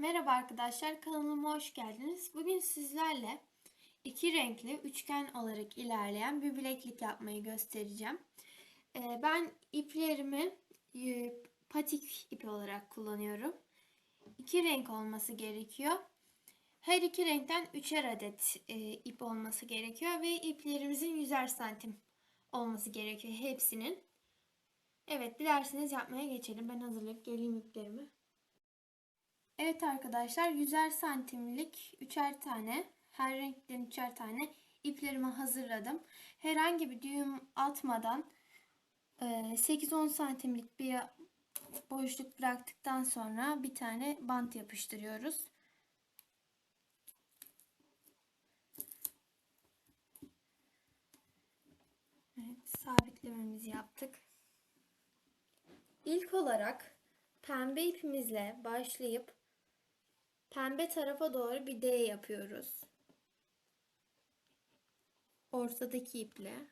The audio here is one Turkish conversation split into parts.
Merhaba arkadaşlar, kanalıma hoş geldiniz. Bugün sizlerle iki renkli üçgen olarak ilerleyen bir bileklik yapmayı göstereceğim. Ee, Ben iplerimi e, patik ipi olarak kullanıyorum. İki renk olması gerekiyor. Her iki renkten üçer adet e, ip olması gerekiyor ve iplerimizin yüzer santim olması gerekiyor hepsinin. Evet, dilerseniz yapmaya geçelim. Ben hazırlayıp geleyim iplerimi. Evet arkadaşlar 100'er santimlik üçer tane her renkten üçer tane iplerimi hazırladım. Herhangi bir düğüm atmadan 8-10 santimlik bir boşluk bıraktıktan sonra bir tane bant yapıştırıyoruz. Evet, sabitlememizi yaptık. İlk olarak pembe ipimizle başlayıp pembe tarafa doğru bir D yapıyoruz. Ortadaki iple.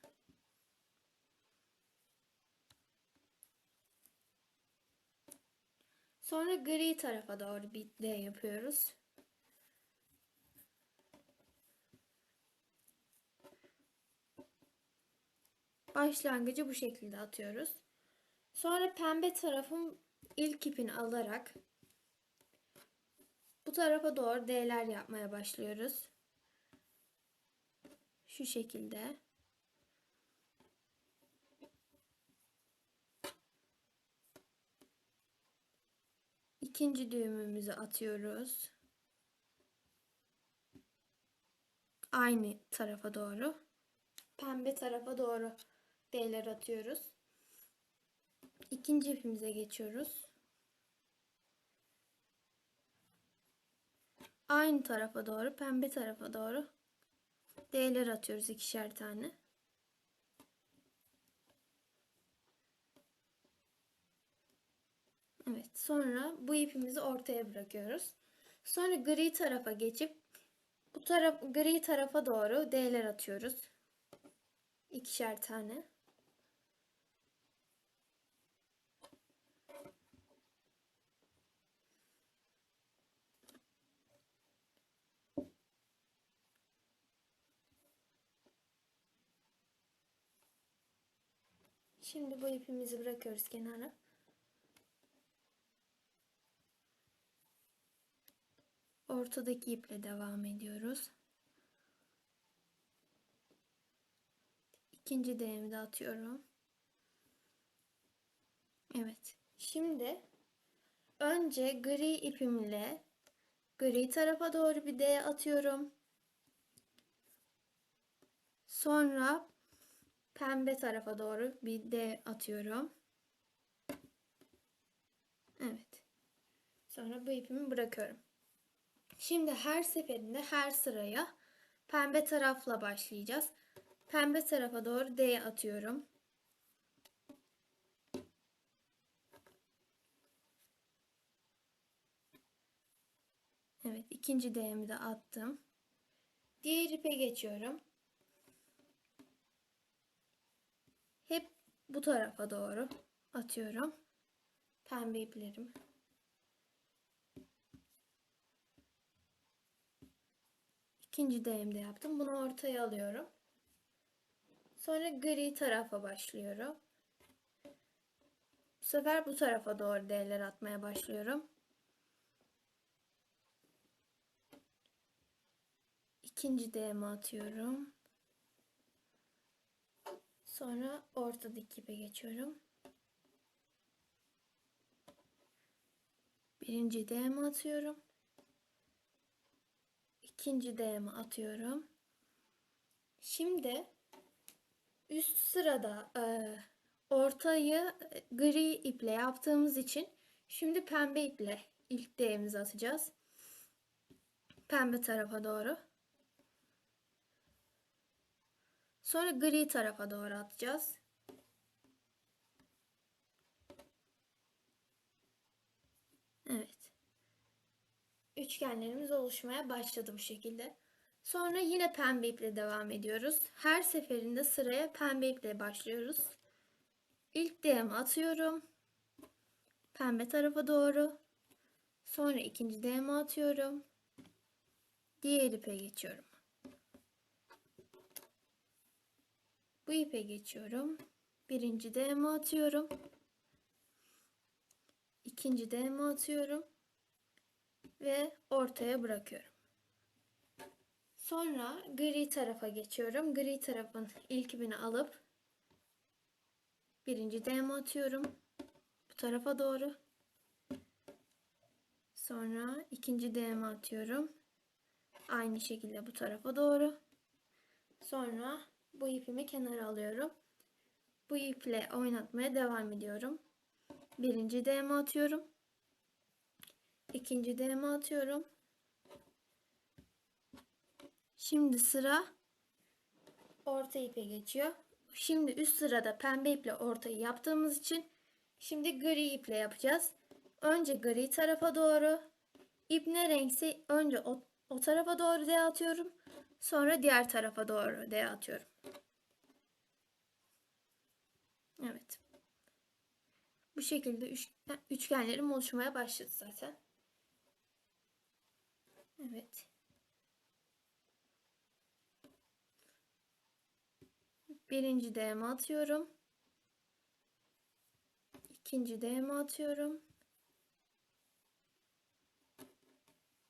Sonra gri tarafa doğru bir D yapıyoruz. Başlangıcı bu şekilde atıyoruz. Sonra pembe tarafın ilk ipini alarak tarafa doğru D'ler yapmaya başlıyoruz. Şu şekilde. İkinci düğümümüzü atıyoruz. Aynı tarafa doğru. Pembe tarafa doğru D'ler atıyoruz. İkinci ipimize geçiyoruz. Aynı tarafa doğru, pembe tarafa doğru D'ler atıyoruz ikişer tane. Evet, sonra bu ipimizi ortaya bırakıyoruz. Sonra gri tarafa geçip bu taraf gri tarafa doğru D'ler atıyoruz. İkişer tane. Şimdi bu ipimizi bırakıyoruz kenara. Ortadaki iple devam ediyoruz. İkinci değimi de atıyorum. Evet. Şimdi önce gri ipimle gri tarafa doğru bir D atıyorum. Sonra pembe tarafa doğru bir D atıyorum. Evet. Sonra bu ipimi bırakıyorum. Şimdi her seferinde her sıraya pembe tarafla başlayacağız. Pembe tarafa doğru D atıyorum. Evet, ikinci D'mi de attım. Diğer ipe geçiyorum. Hep bu tarafa doğru atıyorum. Pembe iplerimi. İkinci D'imde yaptım. Bunu ortaya alıyorum. Sonra gri tarafa başlıyorum. Bu sefer bu tarafa doğru D'ler atmaya başlıyorum. İkinci D'mi atıyorum. Sonra ortadaki ipe geçiyorum. Birinci D'mi atıyorum. İkinci D'mi atıyorum. Şimdi üst sırada e, ortayı gri iple yaptığımız için şimdi pembe iple ilk D'mizi atacağız. Pembe tarafa doğru. Sonra gri tarafa doğru atacağız. Evet. Üçgenlerimiz oluşmaya başladı bu şekilde. Sonra yine pembe iple devam ediyoruz. Her seferinde sıraya pembe iple başlıyoruz. İlk D'mi atıyorum. Pembe tarafa doğru. Sonra ikinci değme atıyorum. Diğer ipe geçiyorum. Bu ipe geçiyorum. Birinci değme atıyorum. İkinci değme atıyorum. Ve ortaya bırakıyorum. Sonra gri tarafa geçiyorum. Gri tarafın ilk ipini alıp birinci değme atıyorum. Bu tarafa doğru. Sonra ikinci değme atıyorum. Aynı şekilde bu tarafa doğru. Sonra bu ipimi kenara alıyorum. Bu iple oynatmaya devam ediyorum. Birinci değme atıyorum. İkinci değme atıyorum. Şimdi sıra orta ipe geçiyor. Şimdi üst sırada pembe iple ortayı yaptığımız için şimdi gri iple yapacağız. Önce gri tarafa doğru ip ne renkse önce o, o tarafa doğru D atıyorum. Sonra diğer tarafa doğru D atıyorum. Evet. Bu şekilde üç, üçgenlerim oluşmaya başladı zaten. Evet. Birinci değme atıyorum. İkinci değme atıyorum.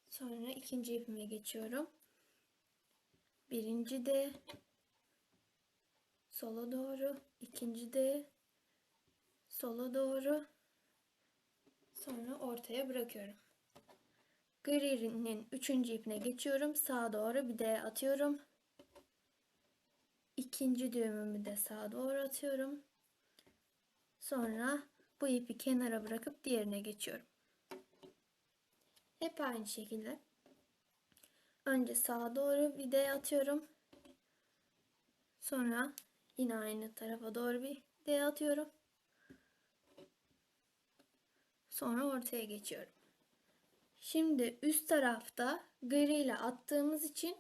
Sonra ikinci ipime geçiyorum. Birinci de sola doğru, ikinci de sola doğru. Sonra ortaya bırakıyorum. Gri'nin üçüncü ipine geçiyorum. Sağa doğru bir de atıyorum. İkinci düğümümü de sağa doğru atıyorum. Sonra bu ipi kenara bırakıp diğerine geçiyorum. Hep aynı şekilde. Önce sağa doğru D atıyorum. Sonra yine aynı tarafa doğru bir D atıyorum. Sonra ortaya geçiyorum. Şimdi üst tarafta gri ile attığımız için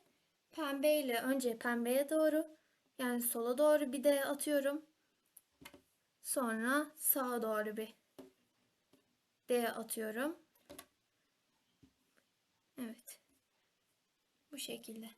pembe ile önce pembeye doğru yani sola doğru bir D atıyorum. Sonra sağa doğru bir D atıyorum. Evet. Bu şekilde.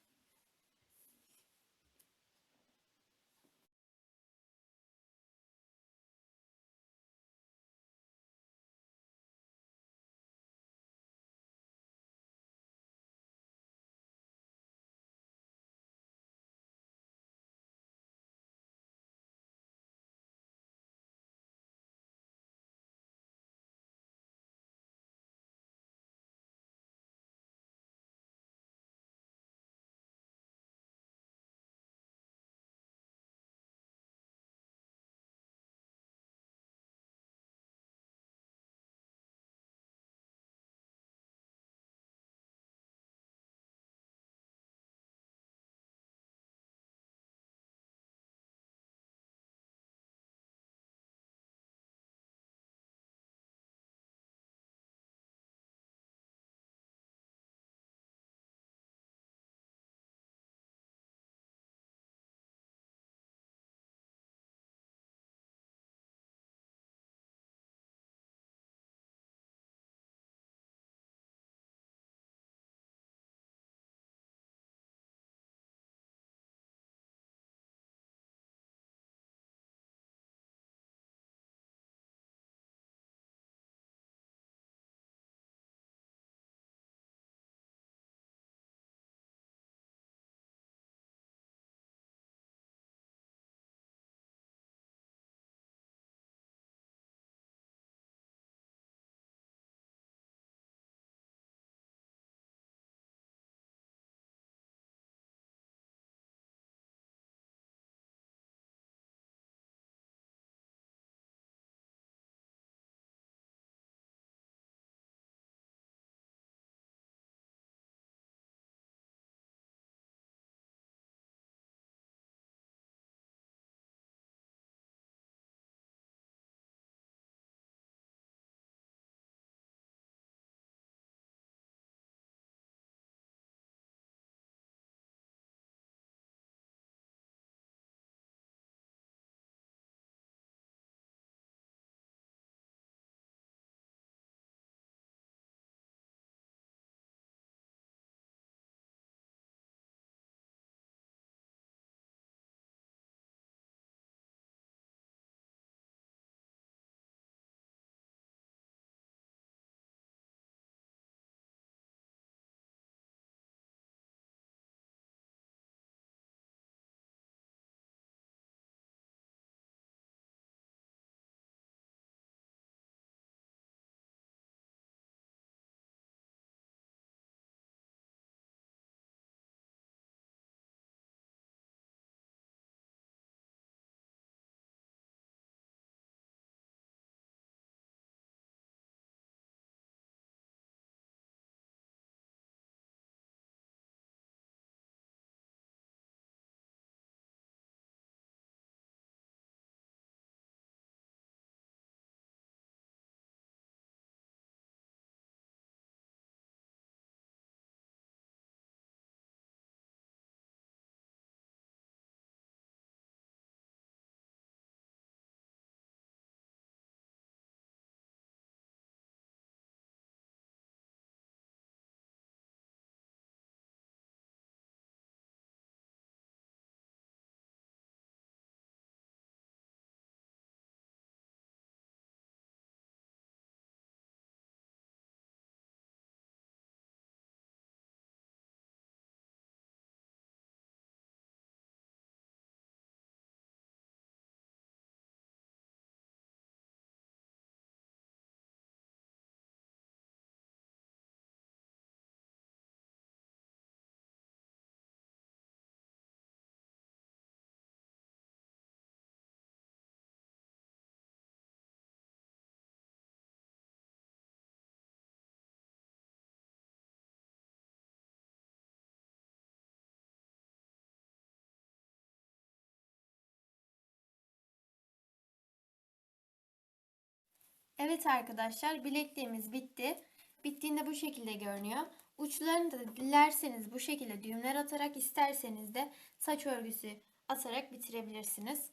Evet arkadaşlar bilekliğimiz bitti. Bittiğinde bu şekilde görünüyor. Uçlarını da dilerseniz bu şekilde düğümler atarak isterseniz de saç örgüsü atarak bitirebilirsiniz.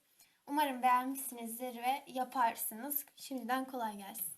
Umarım beğenmişsinizdir ve yaparsınız. Şimdiden kolay gelsin.